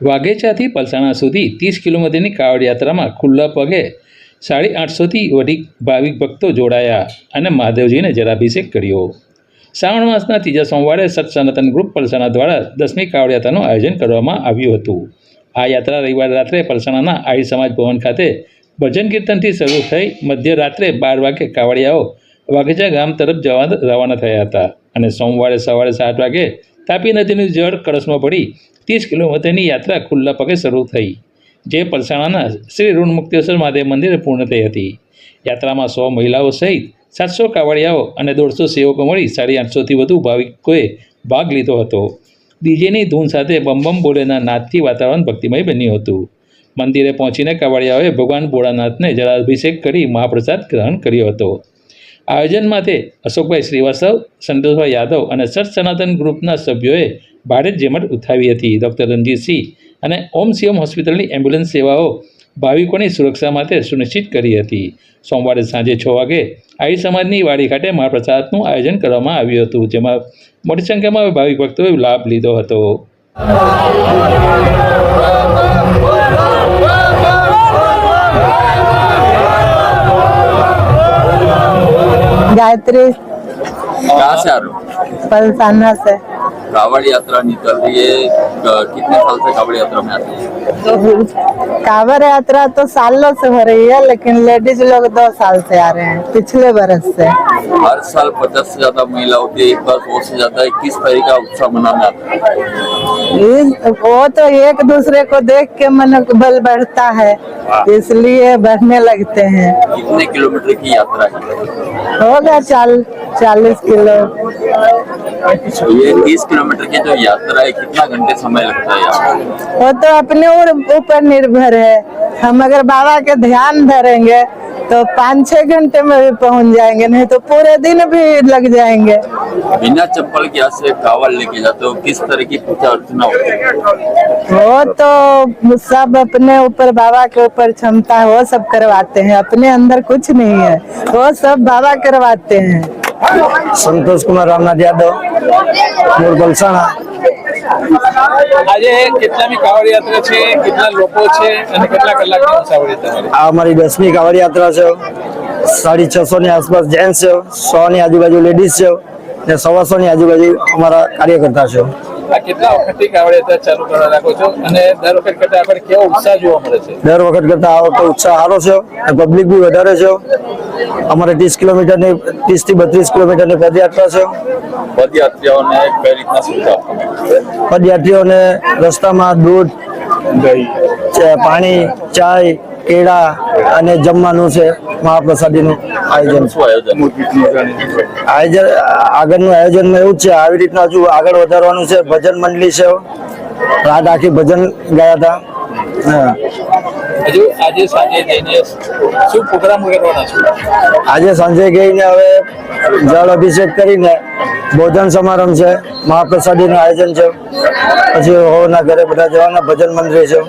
વાઘેચાથી પલસાણા સુધી ત્રીસ કિલોમીટરની કાવડ યાત્રામાં ખુલ્લા પગે સાડી આઠસોથી વધી ભાવિક ભક્તો જોડાયા અને મહાદેવજીને જલાભિષેક કર્યો. શ્રાવણ માસના ત્રીજા સોમવારે સત સનાતન ગ્રુપ પલસાણા દ્વારા દસમી કાવડ યાત્રાનું આયોજન કરવામાં આવ્યું હતું. આ યાત્રા રવિવાર રાત્રે પલસાણાના આહિર સમાજ ભવન ખાતે ભજન કીર્તનથી શરૂ થઈ મધ્યરાત્રે બાર વાગે કાવડિયાઓ વાઘેચા ગામ તરફ જવા રવાના થયા હતા અને સોમવારે સવારે સાત વાગે તાપી નદીનું જળ કળશમાં પડી. ત્રીસ કિલોમીટરની યાત્રા ખુલ્લા પગે શરૂ થઈ. જે પલસાણાના શ્રી ઋણમુક્તેશ્વર મહાદેવ મંદિરે પૂર્ણ થઈ હતી. યાત્રામાં સો મહિલાઓ સહિત સાતસો કાવડિયાઓ અને દોઢસો સેવકો મળી સાડી આઠસોથી વધુ ભાવિકોએ ભાગ લીધો હતો. ડીજેની ધૂન સાથે બમ બમ બોલેના નાદથી વાતાવરણ ભક્તિમય બન્યું હતું. મંદિરે પહોંચીને કાવડિયાઓએ ભગવાન ભોળાનાથને જલાભિષેક કરી મહાપ્રસાદ ગ્રહણ કર્યો હતો. આયોજન માટે અશોકભાઈ શ્રીવાસ્તવ, સંતોષભાઈ યાદવ અને સત સનાતન ગ્રુપના સભ્યોએ ભારે જેમટ ઉઠાવી હતી. ડૉક્ટર રણજીતસિંહ અને ઓમ શિવમ હોસ્પિટલની એમ્બ્યુલન્સ સેવાઓ ભાવિકોની સુરક્ષા માટે સુનિશ્ચિત કરી હતી. સોમવારે સાંજે છ વાગે આઈ સમાજની વાડી ખાતે મહાપ્રસાદનું આયોજન કરવામાં આવ્યું હતું, જેમાં મોટી સંખ્યામાં ભાવિક ભક્તોએ લાભ લીધો હતો. ગાયત્રી. પલસાના છે. हो कावड़ यात्रा निकल रही है। कितने साल से कावड़ यात्रा में आते हैं? कांवर यात्रा तो सालों से हो रही है लेकिन लेडीज़ लोग दो साल से आ रहे हैं पिछले बरस से। हर साल पचास से ज़्यादा महिला होती है एक बार सौ से ज़्यादा है किस तरह का उत्साह मनाने आता है। वो तो एक दूसरे को देख के मन बल बढ़ता है। इसलिए बढ़ने लगते हैं। कितने किलोमीटर की यात्रा है? होगा चाल चालीस किलो। तो ये तीस किलोमीटर की जो यात्रा है कितना घंटे समय लगता है वो तो अपने ऊपर निर्भर है। हम अगर बाबा के ध्यान धरेंगे तो पाँच छह घंटे में भी पहुँच जाएँगे नहीं तो पूरे दिन भी लग जाएँगे। बिना चप्पल के यहाँ से कावड़ लेके जाते हो किस तरह की पूजा अर्चना होती है? वो तो सब अपने ऊपर बाबा के ऊपर क्षमता है वो सब करवाते हैं। अपने अंदर कुछ नहीं है वो सब बाबा करवाते हैं। સંતોષ કુમાર રામનાથ યાદવ મૂળ બલસાણા આજે કેટલામી કાવડ યાત્રા છે કેટલા લોકો છે અને કેટલા કલાકની મુસાફરી તમારી? આ અમારી દસમી કાવડ યાત્રા છે. સાડી છસો ની આસપાસ જેન્ટ્સ છે સો ની આજુબાજુ લેડીઝ છે ને સવાસો ની આજુબાજુ અમારા કાર્યકર્તા છે. આ કેટલા વખતથી કાવડ યાત્રા ચાલુ કરવા રાખો છો? અને દર વખત કરતા આપણે કેવો ઉત્સાહ જોવા મળે છે? દર વખત કરતા આ વખતે ઉત્સાહ સારો છે અને પબ્લિક બી વધારે છે. અમારે ત્રીસ કિલોમીટરની ત્રીસથી બત્રીસ કિલોમીટરની પદયાત્રા છે. પદયાત્રીઓને કઈ રીતના સુવિધા? પદયાત્રીઓને રસ્તામાં દૂધ ચા- પાણી ચાય કેળા અને જમવાનું છે. મહાપ્રસાદીનું આયોજન. આયોજન? આગળનું આયોજનમાં એવું છે આવી રીતના હજુ આગળ વધારવાનું છે ભજન મંડળી છે રાત આખી ભજન ગયા હતા. આજે સાંજે ગઈને હવે જળ અભિષેક કરીને ભોજન સમારંભ છે મહાપ્રસાદીનું આયોજન છે. પછી હોના ઘરે બધા જવાના ભજન મંડળી છે.